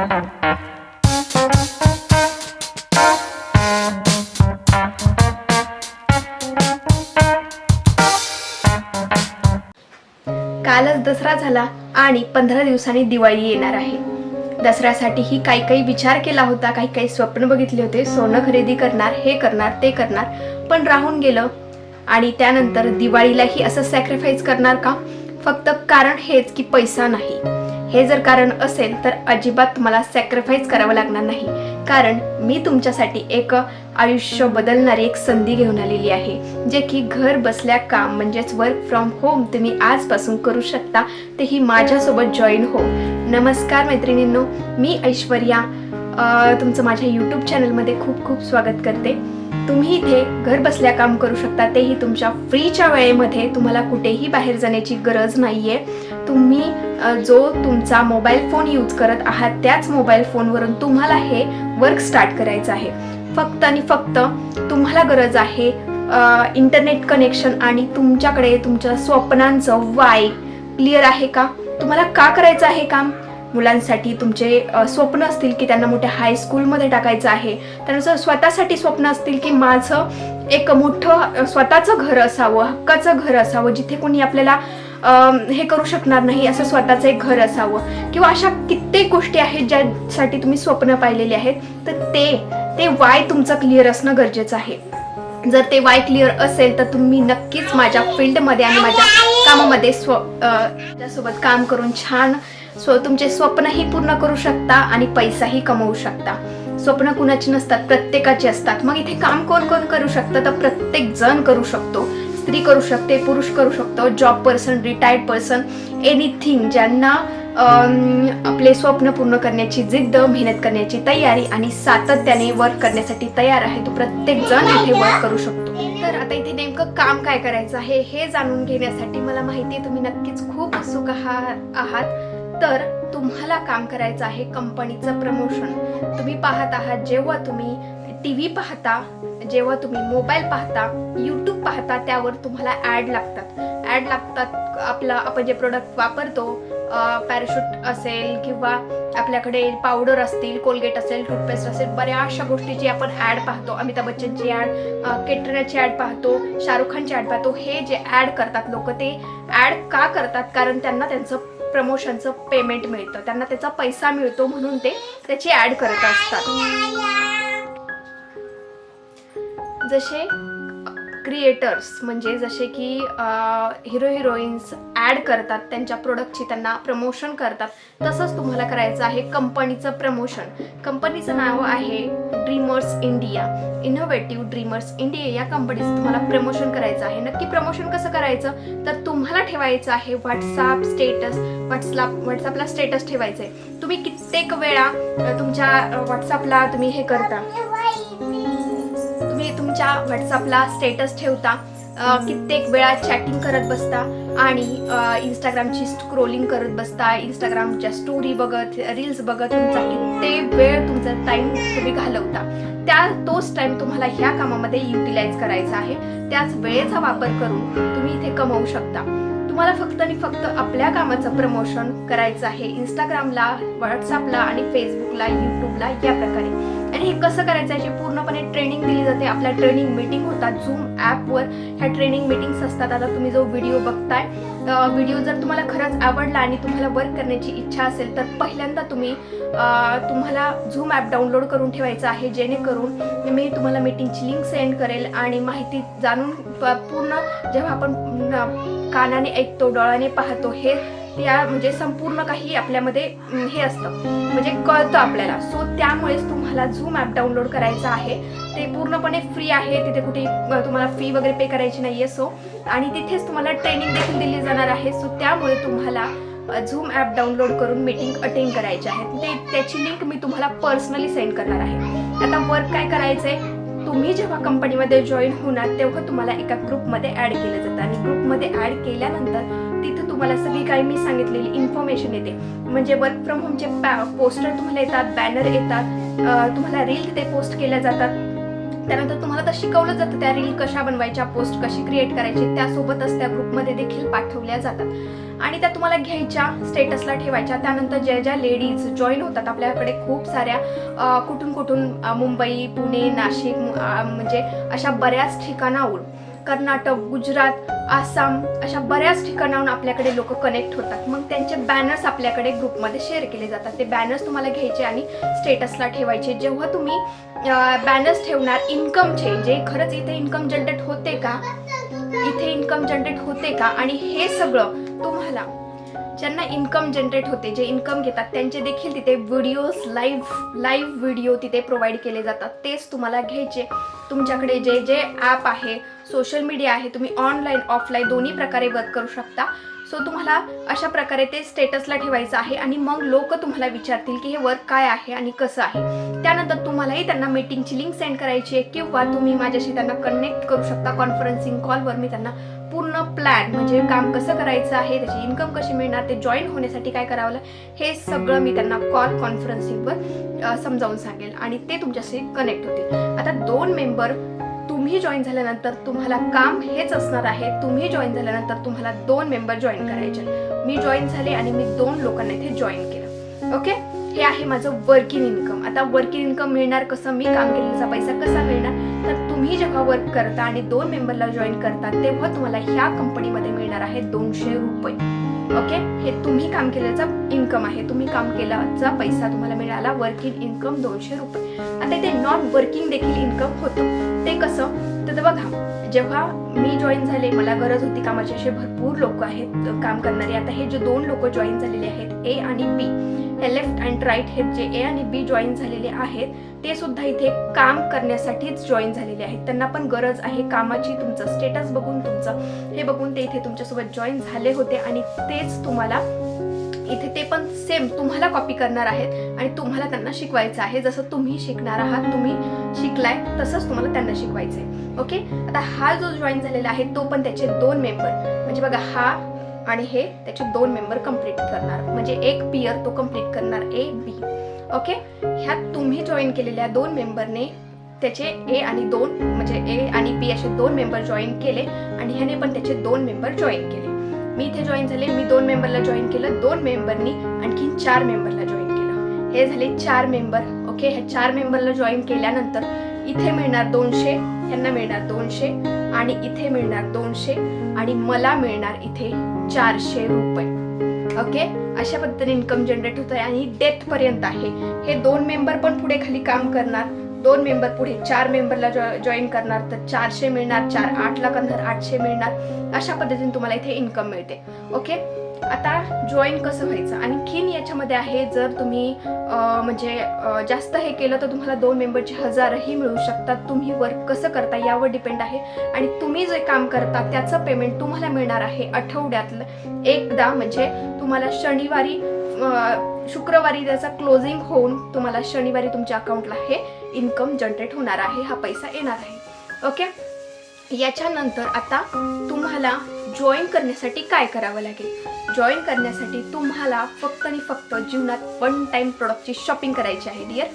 कालच दसरा झाला आणि पंधरा दिवसांनी दिवाळी येणार आहे. दसऱ्यासाठीही काही काही विचार केला होता काही काही स्वप्न बघितले होते. सोनं खरेदी करणार हे करणार ते करणार पण राहून गेलं. आणि त्यानंतर दिवाळीलाही असं सॅक्रिफाईस करणार का? फक्त कारण हेच की पैसा नाही. हे जर कारण असेल तर अजिबात तुम्हाला सॅक्रिफाईस करावं लागणार नाही. कारण मी तुमच्यासाठी एक आयुष्य बदलणारी एक संधी घेऊन आलेली आहे जे की घर बसल्या काम म्हणजेच वर्क फ्रॉम होम तुम्ही आजपासून करू शकता तेही माझ्यासोबत जॉईन हो. नमस्कार मैत्रिणींनो मी ऐश्वर्या तुमचं माझ्या यूट्यूब चॅनलमध्ये खूप खूप स्वागत करते. तुम्ही इथे घर बसल्या काम करू शकता तेही तुमच्या फ्रीच्या वेळेमध्ये तुम्हाला कुठेही बाहेर जाण्याची गरज नाही आहे तुम्ही जो तुमचा मोबाईल फोन यूज करत आहात त्याच मोबाईल फोनवरून तुम्हाला हे वर्क स्टार्ट करायचं आहे. फक्त आणि फक्त तुम्हाला गरज आहे इंटरनेट कनेक्शन आणि तुमच्याकडे तुमच्या स्वप्नांचं वाय क्लिअर आहे का? तुम्हाला का करायचं आहे काम? मुलांसाठी तुमचे स्वप्न असतील की त्यांना मोठ्या हायस्कूलमध्ये टाकायचं आहे. त्यांचं स्वतःसाठी स्वप्न असतील की माझं एक मोठं स्वतःचं घर असावं हक्काचं घर असावं जिथे कोणी आपल्याला हे करू शकणार नाही असं स्वतःचं एक घर असावं. किंवा अशा कित्येक गोष्टी आहेत ज्यासाठी तुम्ही स्वप्न पाहिलेले आहेत तर ते ते वाय तुमचं क्लिअर असणं गरजेचं आहे. जर ते वाय क्लिअर असेल तर तुम्ही नक्कीच माझ्या फील्डमध्ये आणि माझ्या कामामध्ये स्व अ, त्यासोबत काम करून छान स्व तुमचे स्वप्नही पूर्ण करू शकता आणि पैसाही कमवू शकता. स्वप्न कुणाची नसतात प्रत्येकाची असतात. मग इथे काम कोण कोण करू शकतं? तर प्रत्येक जण करू शकतो. स्त्री करू शकते पुरुष करू शकतो job person retired person anything ज्यांना आपले स्वप्न पूर्ण करण्याची जिद्द मेहनत करण्याची तयारी आणि सातत्याने वर्क करण्यासाठी तयार आहे तो प्रत्येक जण इथे वर्क करू शकतो. तर आता इथे नेमकं काम काय करायचं आहे हे जाणून घेण्यासाठी मला माहिती आहे तुम्ही नक्कीच खूप उत्सुक आहा- आहात. तर तुम्हाला काम करायचं आहे कंपनीचं प्रमोशन तुम्ही पाहत आहात जेव्हा तुम्ही टी व्ही पाहता जेव्हा तुम्ही मोबाईल पाहता यूट्यूब पाहता त्यावर तुम्हाला ॲड लागतात. ॲड लागतात आपला आपण जे प्रोडक्ट वापरतो पॅराशूट असेल किंवा आपल्याकडे पावडर असतील कोलगेट असेल टूथपेस्ट असेल बऱ्याचशा गोष्टीची आपण ॲड पाहतो. अमिताभ बच्चनची ॲड केटरची ॲड पाहतो शाहरुख खानची ॲड पाहतो हे जे ॲड करतात लोक ते ॲड का करतात? कारण त्यांना त्यांचं प्रमोशनचं पेमेंट मिळतं. त्यांना त्याचा पैसा मिळतो म्हणून ते त्याची ॲड करत असतात. जसे क्रिएटर्स म्हणजे जसे की हिरो हिरोईन्स ॲड करतात त्यांच्या प्रोडक्टची त्यांना प्रमोशन करतात. तसंच तुम्हाला करायचं आहे कंपनीचं प्रमोशन कंपनीचं नाव आहे Dreamers India Innovative Dreamers India या कंपनीचं तुम्हाला प्रमोशन करायचं आहे. नक्की प्रमोशन कसं करायचं? तर तुम्हाला ठेवायचं आहे व्हॉट्सअप स्टेटस व्हॉट्सअप व्हॉट्सअपला स्टेटस ठेवायचं आहे तुम्ही कित्येक वेळा तुमच्या व्हॉट्सअपला तुम्ही हे करता. तुमच्या व्हॉट्सअपला स्टेटस ठेवता कित्येक वेळा चॅटिंग करत बसता आणि इंस्टाग्रामची स्क्रोलिंग करत बसता इंस्टाग्रामच्या स्टोरी बघत रील्स बघत तुमचा कित्येक वेळ तुमचा टाईम तुम्ही घालवता. त्या तोच टाईम तुम्हाला ह्या कामामध्ये युटिलाइज करायचा आहे. त्याच वेळेचा वापर करून तुम्ही इथे कमवू शकता. तुम्हाला फक्त आणि फक्त आपल्या कामाचं प्रमोशन करायचं आहे. इंस्टाग्रामला व्हॉट्सअपला आणि फेसबुकला यूट्यूबला या प्रकारे. आणि हे कसं करायचं याची पूर्णपणे ट्रेनिंग दिली जाते आपल्या ट्रेनिंग मीटिंग होतात झूम ॲपवर ह्या ट्रेनिंग मीटिंग्स असतात. आता तुम्ही जो व्हिडिओ बघताय व्हिडिओ जर तुम्हाला खरंच आवडला आणि तुम्हाला वर्क करण्याची इच्छा असेल तर पहिल्यांदा तुम्ही तुम्हाला झूम ॲप डाउनलोड करून ठेवायचं आहे जेणेकरून मी तुम्हाला मीटिंगची लिंक सेंड करेल आणि माहिती जाणून प- पूर्ण जेव्हा आपण कानाने ऐकतो डोळ्याने पाहतो हे या म्हणजे संपूर्ण काही आपल्यामध्ये हे असतं. म्हणजे कळतं आपल्याला. सो त्यामुळेच तुम्हाला झूम ॲप डाउनलोड करायचं आहे. ते पूर्णपणे फ्री आहे. तिथे कुठे तुम्हाला फी वगैरे पे करायची नाही आहे सो आणि तिथेच तुम्हाला ट्रेनिंग देखील दिली जाणार आहे. सो त्यामुळे तुम्हाला झूम ॲप डाउनलोड करून मीटिंग अटेंड करायची आहे. ते त्याची लिंक मी तुम्हाला पर्सनली सेंड करणार आहे. आता वर्क काय करायचं आहे तुम्ही जेव्हा कंपनीमध्ये जॉईन होणार तेव्हा तुम्हाला एका ग्रुपमध्ये ॲड केलं जातं. आणि ग्रुपमध्ये ॲड केल्यानंतर तिथं तुम्हाला सगळी काही मी सांगितलेली इन्फॉर्मेशन येते. म्हणजे वर्क फ्रॉम होमचे पोस्टर तुम्हाला येतात बॅनर येतात तुम्हाला रील तिथे पोस्ट केल्या जातात. त्यानंतर तुम्हाला तर शिकवलं जातं त्या रील कशा बनवायच्या पोस्ट कशी क्रिएट करायची त्यासोबतच त्या ग्रुपमध्ये देखील पाठवल्या जातात. आणि त्या तुम्हाला घ्यायच्या स्टेटसला ठेवायच्या. त्यानंतर ज्या ज्या लेडीज जॉईन होतात आपल्याकडे खूप साऱ्या कुठून कुठून मुंबई पुणे नाशिक म्हणजे अशा बऱ्याच ठिकाणाहून कर्नाटक गुजरात आसाम अशा बऱ्याच ठिकाणाहून आपल्याकडे लोक कनेक्ट होतात. मग त्यांचे बॅनर्स आपल्याकडे ग्रुपमध्ये शेअर केले जातात. ते बॅनर्स तुम्हाला घ्यायचे आणि स्टेटसला ठेवायचे. जेव्हा तुम्ही बॅनर्स ठेवणार इन्कमचे जे खरंच इथे इन्कम जनरेट होते का? इथे इन्कम जनरेट होते का? आणि हे सगळं तुम्हाला ज्यांना इन्कम जनरेट होते जे इन्कम घेतात त्यांचे देखील तिथे व्हिडिओज लाईव्ह लाईव्ह व्हिडिओ तिथे प्रोव्हाइड केले जातात. तेच तुम्हाला घ्यायचे. तुमच्याकडे जे जे ॲप आहे सोशल मीडिया आहे तुम्ही ऑनलाईन ऑफलाईन दोन्ही प्रकारे वर्क करू शकता. सो तुम्हाला अशा प्रकारे ते स्टेटसला ठेवायचं आहे आणि मग लोक तुम्हाला विचारतील की हे वर्क काय आहे आणि कसं आहे. त्यानंतर तुम्हालाही त्यांना मीटिंगची लिंक सेंड करायची आहे किंवा तुम्ही माझ्याशी त्यांना कनेक्ट करू शकता कॉन्फरन्सिंग कॉलवर मी त्यांना पूर्ण प्लॅन म्हणजे काम कसं करायचं आहे त्याची इन्कम कशी मिळणार ते जॉईन होण्यासाठी काय करावं लागेल हे सगळं मी त्यांना कॉल कॉन्फरन्सिंगवर समजावून सांगेल आणि ते तुमच्याशी कनेक्ट होतील. आता दोन मेंबर तुम्ही जॉईन झाल्यानंतर तुम्हाला काम हेच असणार आहे. तुम्ही जॉईन झाल्यानंतर तुम्हाला दोन मेंबर जॉईन करायचे. मी जॉईन झाले आणि मी दोन लोकांना इथे जॉईन केलं. ओके हे आहे माझं वर्किंग इन्कम आता वर्किंग इन्कम मिळणार कसं? मी काम केलेला पैसा कसा मिळणार? तर तुम्ही जेव्हा वर्क करता आणि दोन मेंबरला जॉईन करता तेव्हा तुम्हाला ह्या कंपनीमध्ये मिळणार आहे दोनशे रुपये. ओके? हे तुम्ही काम केल्याचा इन्कम आहे. तुम्ही काम केल्याचा पैसा तुम्हाला मिळाला. वर्किंग इन्कम दोनशे रुपये. आता ते नॉन वर्किंग देखील इन्कम होतं. ते कसं? तर बघा जेव्हा मी जॉईन झाले मला गरज होती कामाचे असे भरपूर लोक आहेत काम करणारे. आता हे जे दोन लोक जॉईन झालेले आहेत ए आणि बी हे लेफ्ट अँड राईट हे जे ए आणि बी जॉईन झालेले आहेत ते सुद्धा इथे काम करण्यासाठीच जॉईन झालेले आहेत. त्यांना पण गरज आहे कामाची तुमचं स्टेटस बघून तुमचं हे बघून ते इथे तुमच्यासोबत जॉईन झाले होते आणि तेच तुम्हाला इथे ते पण सेम तुम्हाला कॉपी करणार आहेत आणि तुम्हाला त्यांना शिकवायचं आहे. जसं तुम्ही शिकणार आहात तुम्ही शिकलाय तसंच तुम्हाला त्यांना शिकवायचं आहे ओके आता हा जो जॉईन झालेला आहे तो पण त्याचे दोन मेंबर म्हणजे बघा हा आणि हे त्याचे दोन मेंबर कंप्लीट करणार. म्हणजे एक पियर तो कंप्लीट करणार ए बी ओके ह्यात तुम्ही जॉईन केलेल्या दोन मेंबरने त्याचे ए आणि दोन म्हणजे ए आणि बी असे दोन मेंबर जॉईन केले आणि ह्याने पण त्याचे दोन मेंबर जॉईन केले. मी इथे जॉईन झाले मी दोन मेंबरला जॉईन केलं दोन मेंबरनी आणखीन चार मेंबरला जॉईन केलं. हे झाले चार मेंबर ओके ह्या चार मेंबरला जॉईन केल्यानंतर इथे मिळणार दोनशे ह्यांना मिळणार दोनशे आणि इथे मिळणार दोनशे आणि मला मिळणार इथे चारशे रुपये. ओके अशा पद्धतीने इन्कम जनरेट होत आहे आणि डेथ पर्यंत आहे. हे दोन मेंबर पण पुढे खाली काम करणार. दोन मेंबर पुढे चार मेंबरला जॉईन करणार. तर चारशे मिळणार चार आठला करणार आठशे मिळणार. अशा पद्धतीने तुम्हाला इथे इन्कम मिळते. ओके आता जॉईन कसं व्हायचं? आणखीन याच्यामध्ये आहे जर तुम्ही म्हणजे जास्त हे केलं तर तुम्हाला दोन मेंबरचे हजारही मिळू शकतात. तुम्ही वर्क कसं करता यावर डिपेंड आहे. आणि तुम्ही जे काम करता त्याचं पेमेंट तुम्हाला मिळणार आहे आठवड्यातलं एकदा. म्हणजे तुम्हाला शनिवारी शुक्रवारी त्याचा क्लोजिंग होऊन तुम्हाला शनिवारी तुमच्या अकाउंटला हे इन्कम जनरेट होणार आहे हा पैसा येणार आहे. ओके याच्यानंतर आता तुम्हाला जॉईन करण्यासाठी काय करावं लागेल? जॉईन करण्यासाठी तुम्हाला फक्त आणि फक्त जीवनात वन टाइम प्रोडक्टची शॉपिंग करायची आहे डिअर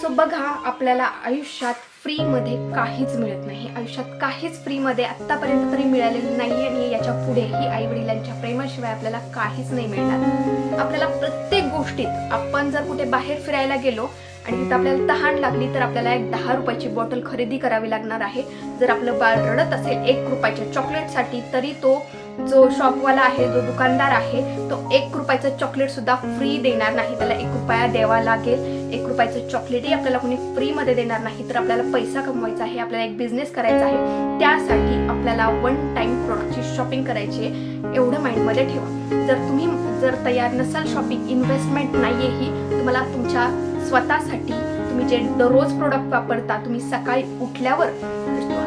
सो बघा आपल्याला आयुष्यात फ्रीमध्ये काहीच मिळत नाही. आयुष्यात काहीच फ्रीमध्ये आत्तापर्यंत तरी मिळालेलं नाही आणि याच्या पुढेही आई वडिलांच्या प्रेमाशिवाय आपल्याला काहीच नाही मिळणार. आपल्याला प्रत्येक गोष्टीत आपण जर कुठे बाहेर फिरायला गेलो आणि तिथं आपल्याला तहान लागली तर आपल्याला एक दहा रुपयाची बॉटल खरेदी करावी लागणार आहे. जर आपलं बाळ रडत असेल एक रुपयाच्या चॉकलेटसाठी तरी तो जो शॉपवाला आहे जो दुकानदार आहे तो एक रुपयाचं चॉकलेट सुद्धा फ्री देणार नाही. त्याला एक रुपया द्यावा लागेल. एक रुपयाचं चॉकलेटही आपल्याला कोणी फ्रीमध्ये देणार नाही. तर आपल्याला पैसा कमवायचा आहे आपल्याला एक बिझनेस करायचा आहे. त्यासाठी आपल्याला वन टाईम प्रोडक्टची शॉपिंग करायची आहे. एवढं माइंडमध्ये ठेवा. जर तुम्ही जर तयार नसाल शॉपिंग इन्व्हेस्टमेंट नाही आहे ही तुम्हाला तुमच्या स्वतःसाठी तुम्ही जे दररोज प्रोडक्ट वापरता तुम्ही सकाळी उठल्यावर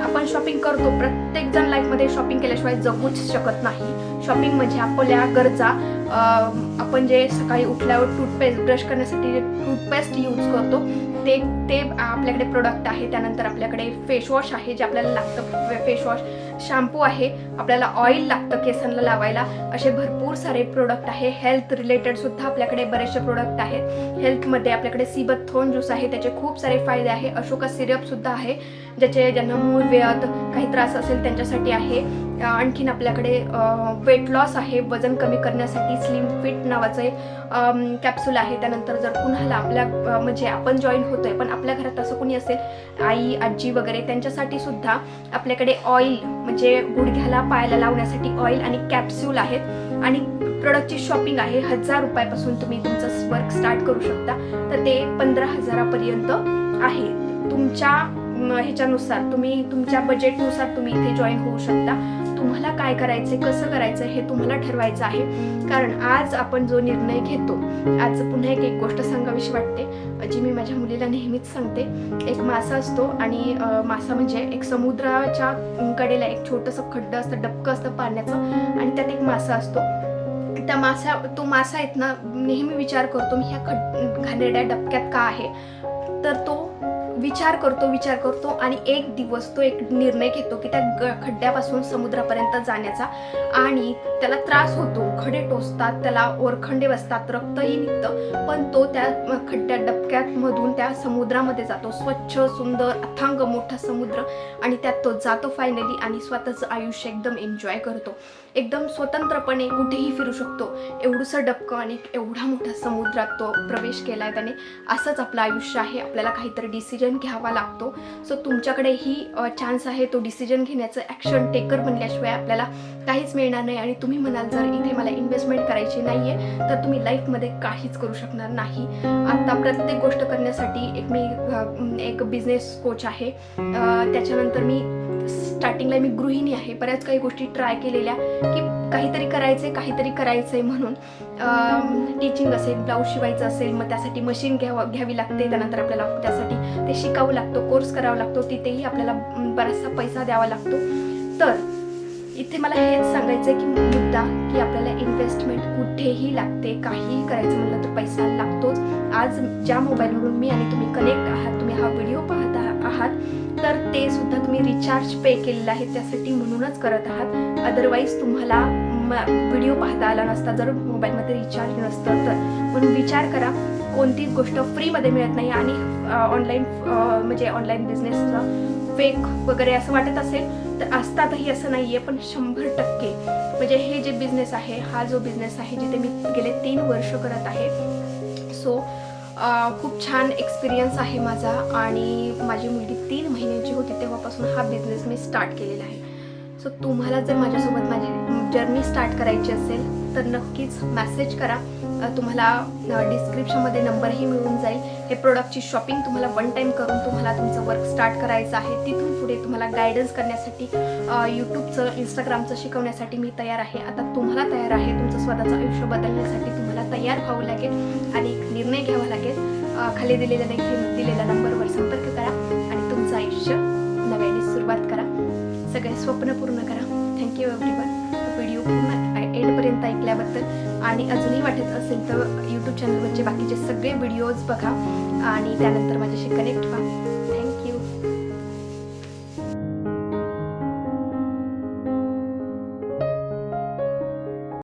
आपण शॉपिंग करतो. प्रत्येक जण लाईफमध्ये शॉपिंग केल्याशिवाय जगूच शकत नाही. शॉपिंग म्हणजे आपल्या गरजा आपण जे सकाळी उठल्यावर टूथपेस्ट ब्रश करण्यासाठी जे टूथपेस्ट यूज करतो ते ते आपल्याकडे प्रोडक्ट आहे. त्यानंतर आपल्याकडे फेसवॉश आहे जे आपल्याला लागतं. फेसवॉश शॅम्पू आहे. आपल्याला ऑइल लागतं केसांना लावायला. असे भरपूर सारे प्रोडक्ट आहे. हेल्थ रिलेटेड सुद्धा आपल्याकडे बरेचसे प्रोडक्ट आहेत. हेल्थमध्ये आपल्याकडे सिबत थोन ज्यूस आहे. त्याचे खूप सारे फायदे आहे. अशोका सिरप सुद्धा आहे. ज्याचे ज्यांना मूळ वेळात काही त्रास असेल त्यांच्यासाठी आहे. आणखीन आपल्याकडे वेट लॉस आहे वजन कमी करण्यासाठी स्लिम फिट नावाचं एक कॅप्सूल आहे. त्यानंतर जर कुणाला आपल्या म्हणजे आपण जॉईन होतो आहे पण आपल्या घरात असं कोणी असेल आई आजी वगैरे त्यांच्यासाठी सुद्धा आपल्याकडे ऑइल म्हणजे गुडघ्याला पायाला लावण्यासाठी ऑइल आणि कॅप्सूल आहेत. आणि प्रोडक्टची शॉपिंग आहे. हजार रुपयापासून तुम्ही तुमचं वर्क स्टार्ट करू शकता. तर ते पंधरा हजारापर्यंत आहे. तुमच्या ह्याच्यानुसार तुम्ही तुमच्या बजेटनुसार तुम्ही इथे जॉईन होऊ शकता. तुम्हाला काय करायचं कसं करायचं हे तुम्हाला ठरवायचं आहे. कारण आज आपण जो निर्णय घेतो आज पुन्हा एक एक गोष्ट सांगावीशी वाटते. जी मी माझ्या मुलीला नेहमीच सांगते एक मासा असतो आणि मासा म्हणजे एक समुद्राच्या कडेला एक छोटंसं खड्डं असतं डबकं असतं पाण्याचं आणि त्यात एक मासा असतो. त्या मासा तो मासा आहेत ना नेहमी विचार करतो मी ह्या खड घाणेरड्या डबक्यात का आहे? तर तो विचार करतो विचार करतो आणि एक दिवस तो एक निर्णय घेतो की त्या ग खड्ड्यापासून समुद्रापर्यंत जाण्याचा. आणि त्याला त्रास होतो खडे टोचतात त्याला ओरखंडे बसतात रक्तही निघतं. पण तो त्या खड्ड्या डबक्यात मधून त्या समुद्रामध्ये जातो. स्वच्छ सुंदर अथांग मोठा समुद्र. आणि त्यात तो जातो फायनली आणि स्वतःचं आयुष्य एकदम एन्जॉय करतो. एकदम स्वतंत्रपणे कुठेही फिरू शकतो. एवढंसं डबकं आणि एवढा मोठा समुद्रात तो प्रवेश केला आहे त्याने असंच आपलं आयुष्य आहे. आपल्याला काहीतरी डिसिजन घ्यावा लागतो. सो तुमच्याकडेही चान्स आहे तो डिसिजन घेण्याचं. ॲक्शन टेकर बनल्याशिवाय आपल्याला काहीच मिळणार नाही. आणि तुम्ही तुम्ही म्हणाल जर इथे मला इन्व्हेस्टमेंट करायची नाही आहे तर तुम्ही लाईफमध्ये काहीच करू शकणार नाही. आता प्रत्येक गोष्ट करण्यासाठी एक मी एक बिझनेस कोच आहे. त्याच्यानंतर मी स्टार्टिंगला मी गृहिणी आहे. बऱ्याच काही गोष्टी ट्राय केलेल्या की काहीतरी करायचंय काहीतरी करायचंय म्हणून. टीचिंग असेल ब्लाऊज शिवायचं असेल मग त्यासाठी मशीन घ्यावं घ्यावी लागते. त्यानंतर आपल्याला त्यासाठी ते शिकावं लागतो कोर्स करावा लागतो. तिथेही आपल्याला बराचसा पैसा द्यावा लागतो. तर इथे मला हेच सांगायचं आहे की मुद्दा की आपल्याला इन्व्हेस्टमेंट कुठेही लागते काहीही करायचं म्हणलं तर पैसा लागतोच. आज ज्या मोबाईलवरून मी आणि तुम्ही कनेक्ट आहात तुम्ही हा व्हिडिओ पाहत आहात तर ते सुद्धा तुम्ही रिचार्ज पे केलेलं आहे त्यासाठी म्हणूनच करत आहात. अदरवाईज तुम्हाला व्हिडिओ पाहता आला नसता जर मोबाईलमध्ये रिचार्ज नसतं तर. म्हणून विचार करा कोणतीच गोष्ट फ्रीमध्ये मिळत नाही आणि ऑनलाईन म्हणजे ऑनलाईन बिझनेसचा फेक वगैरे असं वाटत असेल तर असतातही असं नाही आहे पण शंभर टक्के. म्हणजे हे जे बिझनेस आहे हा जो बिझनेस आहे जिथे मी गेले तीन वर्ष करत आहे सो खूप छान एक्सपिरियन्स आहे माझा. आणि माझी मुलगी तीन महिन्याची होती तेव्हापासून हा बिझनेस मी स्टार्ट केलेला आहे. सो तुम्हाला जर माझ्यासोबत माझी जर्नी स्टार्ट करायची असेल तर नक्कीच मेसेज करा. तुम्हाला डिस्क्रिप्शनमध्ये नंबरही मिळून जाईल. हे प्रोडक्टची शॉपिंग तुम्हाला वन टाईम करून तुम्हाला तुमचं वर्क स्टार्ट करायचं आहे. तिथून पुढे तुम्हाला गायडन्स करण्यासाठी यूट्यूबचं इंस्टाग्रामचं शिकवण्यासाठी मी तयार आहे. आता तुम्हाला तयार आहे तुमचं स्वतःचं आयुष्य बदलण्यासाठी तुम्हाला तयार व्हावं लागेल आणि एक निर्णय घ्यावा लागेल. खाली दिलेल्या देखील दिलेल्या नंबरवर संपर्क करा आणि तुमचं आयुष्य नव्याने सुरुवात करा. सगळे स्वप्न पूर्ण करा. थँक्यू एव्हरीवन व्हिडिओ पूर्ण एंडपर्यंत ऐकल्याबद्दल आणि अजूनही वाटत असेल तर यूट्यूब चॅनलवरचे बाकीचे सगळे व्हिडिओज बघा आणि त्यानंतर माझ्याशी कनेक्ट व्हा.